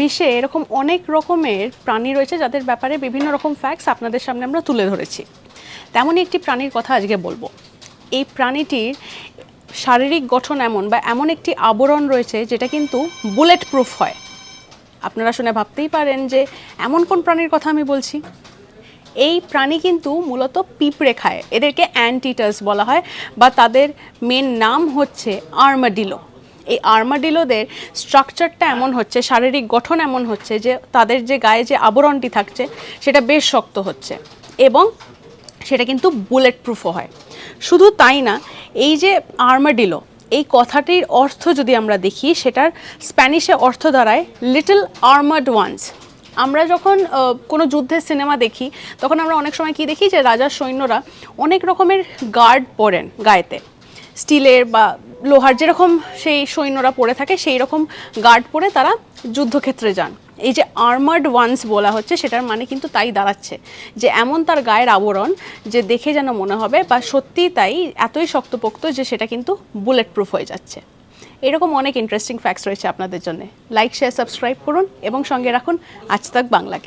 বিশ্বে এরকম অনেক রকমের প্রাণী রয়েছে যাদের ব্যাপারে বিভিন্ন রকম ফ্যাক্টস আপনাদের সামনে আমরা তুলে ধরেছি। তেমনই একটি প্রাণীর কথা আজকে বলব। এই প্রাণীটির শারীরিক গঠন এমন বা এমন একটি আবরণ রয়েছে যেটা কিন্তু বুলেট প্রুফ হয়। আপনারা শুনে ভাবতেই পারেন যে এমন কোন প্রাণীর কথা আমি বলছি? এই প্রাণী কিন্তু মূলত পিঁপড়ে খায়। এদেরকে অ্যান্টিটাস বলা হয় বা তাদের মেন নাম হচ্ছে আর্মাডিলো এই আর্মাডিলোদের স্ট্রাকচারটা এমন হচ্ছে, শারীরিক গঠন এমন হচ্ছে যে তাদের যে গায়ে যে আবরণটি থাকছে, সেটা বেশ শক্ত হচ্ছে এবং সেটা কিন্তু বুলেট প্রুফও হয়। শুধু তাই না, এই যে আর্মাডিলো, এই কথাটির অর্থ যদি আমরা দেখি, সেটার স্প্যানিশে অর্থ দাঁড়ায় লিটল আর্মার্ড ওয়ান্স আমরা যখন কোনো যুদ্ধের সিনেমা দেখি, তখন আমরা অনেক সময় কি দেখি যে রাজার সৈন্যরা অনেক রকমের গার্ড পরেন গায়েতে। স্টিলের বা লোহার যেরকম সেই সৈন্যরা পরে থাকে সেই রকম গার্ড পরে তারা যুদ্ধক্ষেত্রে যান। এই যে আর্মার্ড ওয়ান্স বলা হচ্ছে, সেটার মানে কিন্তু তাই দাঁড়াচ্ছে যে এমন তার গায়ের আবরণ যে দেখে যেন মনে হবে বা সত্যিই তাই এতই শক্তপোক্ত যে সেটা কিন্তু বুলেট প্রুফ হয়ে যাচ্ছে। এরকম অনেক ইন্টারেস্টিং ফ্যাক্টস রয়েছে আপনাদের জন্য। লাইক শেয়ার সাবস্ক্রাইব করুন এবং সঙ্গে রাখুন আজ তাক বাংলাকে।